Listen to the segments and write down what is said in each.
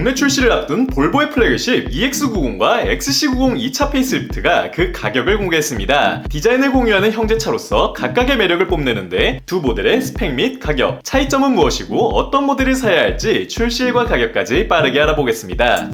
국내 출시를 앞둔 볼보의 플래그십 EX90과 XC90 2차 페이스리프트가 그 가격을 공개했습니다. 디자인을 공유하는 형제차로서 각각의 매력을 뽐내는데 두 모델의 스펙 및 가격, 차이점은 무엇이고 어떤 모델을 사야 할지 출시일과 가격까지 빠르게 알아보겠습니다.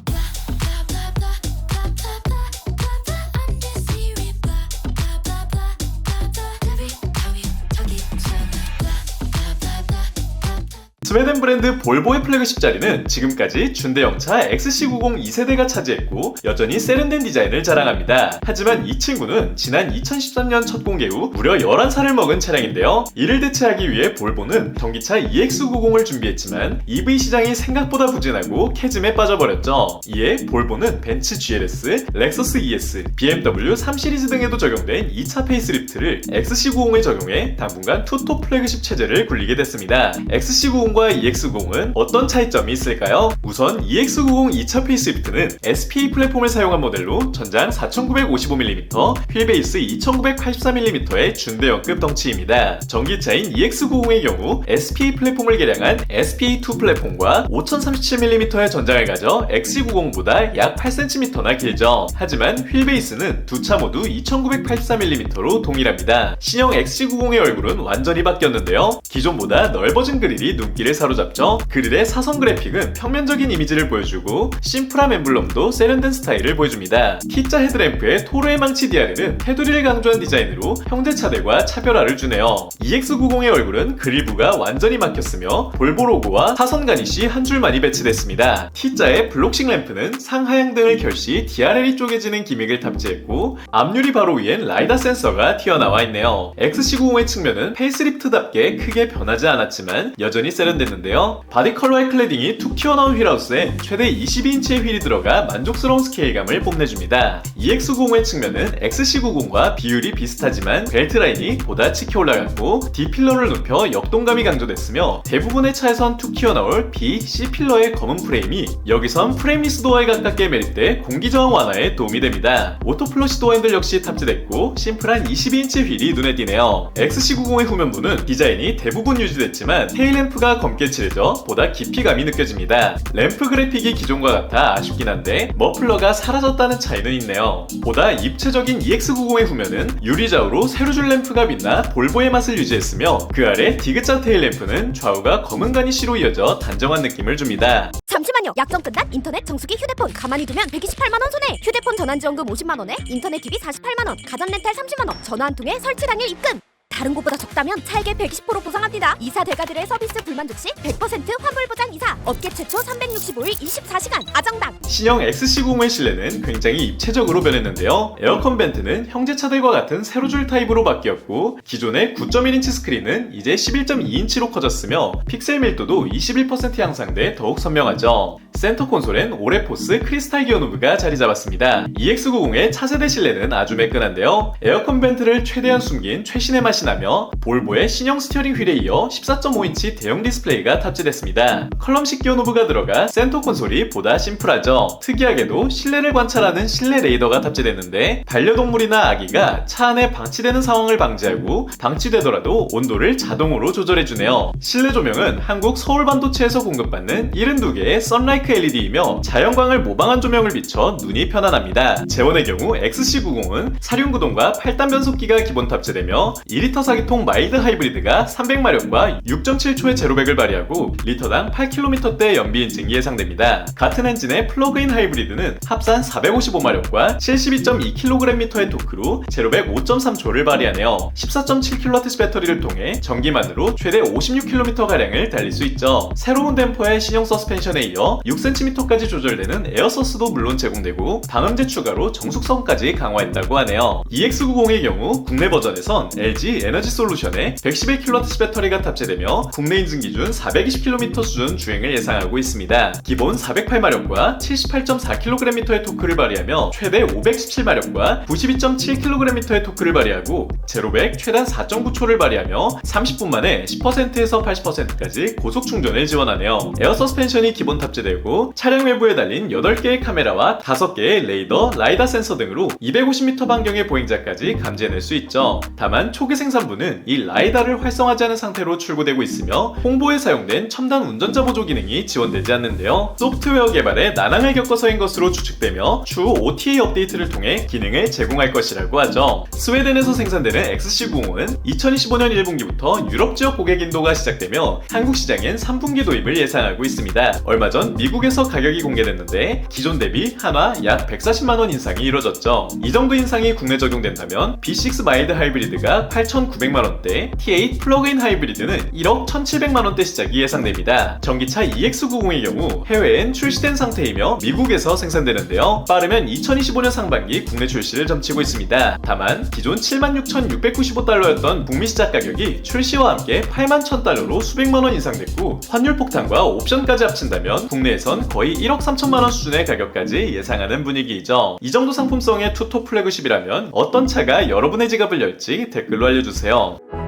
스웨덴 브랜드 볼보의 플래그십 자리는 지금까지 준대형차 XC90 2세대가 차지했고 여전히 세련된 디자인을 자랑합니다. 하지만 이 친구는 지난 2013년 첫 공개 후 무려 11살을 먹은 차량인데요. 이를 대체하기 위해 볼보는 전기차 EX90을 준비했지만 EV 시장이 생각보다 부진하고 캐즘에 빠져버렸죠. 이에 볼보는 벤츠 GLS, 렉서스 ES, BMW 3 시리즈 등에도 적용된 2차 페이스리프트를 XC90에 적용해 당분간 투톱 플래그십 체제를 굴리게 됐습니다. XC90 과 EX90은 어떤 차이점이 있을까요? 우선 EX90 2차 페이스 리프트는 SPA 플랫폼을 사용한 모델로 전장 4955mm, 휠베이스 2984mm의 준대형급 덩치입니다. 전기차인 EX90의 경우 SPA 플랫폼을 개량한 SPA2 플랫폼과 5037mm의 전장을 가져 XC90보다 약 8cm나 길죠. 하지만 휠베이스는 두 차 모두 2984mm로 동일합니다. 신형 XC90의 얼굴은 완전히 바뀌었는데요. 기존보다 넓어진 그릴이 눈길을 사로잡죠. 그릴의 사선 그래픽은 평면적인 이미지를 보여주고 심플한 엠블럼도 세련된 스타일을 보여줍니다. T자 헤드램프의 토르의 망치 DRL은 테두리를 강조한 디자인으로 형제 차들과 차별화를 주네요. EX90의 얼굴은 그릴부가 완전히 막혔으며 볼보 로고와 사선 가니시 한 줄만이 배치됐습니다. T자의 블록식 램프는 상하향 등을 결시 DRL이 쪼개지는 기믹을 탑재했고 앞유리 바로 위엔 라이다 센서가 튀어나와 있네요. XC90의 측면은 페이스리프트답게 크게 변하지 않았지만 여전히 세련 됐는데요. 바디 컬러의 클래딩이 툭 튀어나온 휠하우스에 최대 22인치의 휠이 들어가 만족스러운 스케일감을 뽐내줍니다. EX90의 측면은 XC90과 비율이 비슷하지만 벨트 라인이 보다 치켜 올라갔고 D필러를 눕혀 역동감이 강조됐으며 대부분의 차에선 툭 튀어나올 B, C필러의 검은 프레임이 여기선 프레임리스 도어에 가깝게 매립돼 공기 저항 완화에 도움이 됩니다. 오토 플러시 도어 핸들 역시 탑재됐고 심플한 22인치 휠이 눈에 띄네요. XC90의 후면부는 디자인이 대부분 유지됐지만 테일램프가 검게 칠해져 보다 깊이감이 느껴집니다. 램프 그래픽이 기존과 같아 아쉽긴 한데 머플러가 사라졌다는 차이는 있네요. 보다 입체적인 EX90의 후면은 유리좌우로 세로줄 램프가 빛나 볼보의 맛을 유지했으며 그 아래 디귿자 테일 램프는 좌우가 검은 가니쉬로 이어져 단정한 느낌을 줍니다. 잠시만요. 약정 끝난 인터넷 정수기 휴대폰 가만히 두면 128만 원 손해. 휴대폰 전환 지원금 50만 원에 인터넷 TV 48만 원, 가전 렌탈 30만 원, 전화 한 통에 설치 당일 입금. 다른 곳보다 적다면 차액의 120% 보상합니다. 이사 대가들의 서비스 불만족 시 100% 환불 보장 이사. 업계 최초 365일 24시간 아정당. 신형 XC90의 실내는 굉장히 입체적으로 변했는데요. 에어컨 벤트는 형제차들과 같은 세로줄 타입으로 바뀌었고 기존의 9.1인치 스크린은 이제 11.2인치로 커졌으며 픽셀 밀도도 21% 향상돼 더욱 선명하죠. 센터 콘솔엔 오레포스 크리스탈 기어 노브가 자리 잡았습니다. EX90의 차세대 실내는 아주 매끈한데요. 에어컨 벤트를 최대한 숨긴 최신의 맛이 나며 볼보의 신형 스티어링 휠에 이어 14.5인치 대형 디스플레이가 탑재됐습니다. 컬럼식 기어 노브가 들어가 센터 콘솔이 보다 심플하죠. 특이하게도 실내를 관찰하는 실내 레이더가 탑재됐는데 반려동물이나 아기가 차 안에 방치되는 상황을 방지하고 방치되더라도 온도를 자동으로 조절해주네요. 실내 조명은 한국 서울 반도체에서 공급받는 72개의 썬라이 크 LED이며 자연광을 모방한 조명을 비춰 눈이 편안합니다. 제원의 경우 XC90은 사륜구동과 8단 변속기가 기본 탑재되며 2리터 사기통 마일드 하이브리드가 300마력과 6.7초의 제로백을 발휘하고 리터당 8km대 연비 인증이 예상됩니다. 같은 엔진의 플러그인 하이브리드는 합산 455마력과 72.2kgm의 토크로 제로백 5.3초를 발휘하네요. 14.7kW 배터리를 통해 전기만으로 최대 56km가량을 달릴 수 있죠. 새로운 댐퍼의 신형 서스펜션에 이어 6cm까지 조절되는 에어서스도 물론 제공되고 방음제 추가로 정숙성까지 강화했다고 하네요. EX90의 경우 국내 버전에선 LG 에너지 솔루션에 111kW 배터리가 탑재되며 국내 인증 기준 420km 수준 주행을 예상하고 있습니다. 기본 408마력과 78.4kgm의 토크를 발휘하며 최대 517마력과 92.7kgm의 토크를 발휘하고 제로백 최단 4.9초를 발휘하며 30분 만에 10%에서 80%까지 고속 충전을 지원하네요. 에어 서스펜션이 기본 탑재되고 됐고 차량 외부에 달린 8개의 카메라와 5개의 레이더, 라이다 센서 등으로 250m 반경의 보행자까지 감지해낼 수 있죠. 다만 초기 생산부는 이 라이다를 활성화하지 않은 상태로 출고되고 있으며 홍보에 사용된 첨단 운전자 보조 기능이 지원되지 않는데요. 소프트웨어 개발에 난항을 겪어서인 것으로 추측되며 추후 OTA 업데이트를 통해 기능을 제공할 것이라고 하죠. 스웨덴에서 생산되는 XC90은 2025년 1분기부터 유럽 지역 고객 인도가 시작되며 한국 시장엔 3분기 도입을 예상하고 있습니다. 얼마 전 미국 에서 가격이 공개됐는데 기존 대비 한화 약 140만 원 인상이 이뤄졌죠. 이 정도 인상이 국내 적용된다면 B6 마일드 하이브리드가 8,900만 원대, T8 플러그인 하이브리드는 1억 1,700만 원대 시작이 예상됩니다. 전기차 EX90의 경우 해외엔 출시된 상태이며 미국에서 생산되는데요. 빠르면 2025년 상반기 국내 출시를 점치고 있습니다. 다만 기존 76,695달러였던 북미 시작 가격이 출시와 함께 8만 1,000달러로 수백만 원 인상됐고 환율 폭탄과 옵션까지 합친다면 국내에선 거의 1억 3천만 원 수준의 가격까지 예상하는 분위기이죠. 이 정도 상품성의 투톱 플래그십이라면 어떤 차가 여러분의 지갑을 열지 댓글로 알려주세요.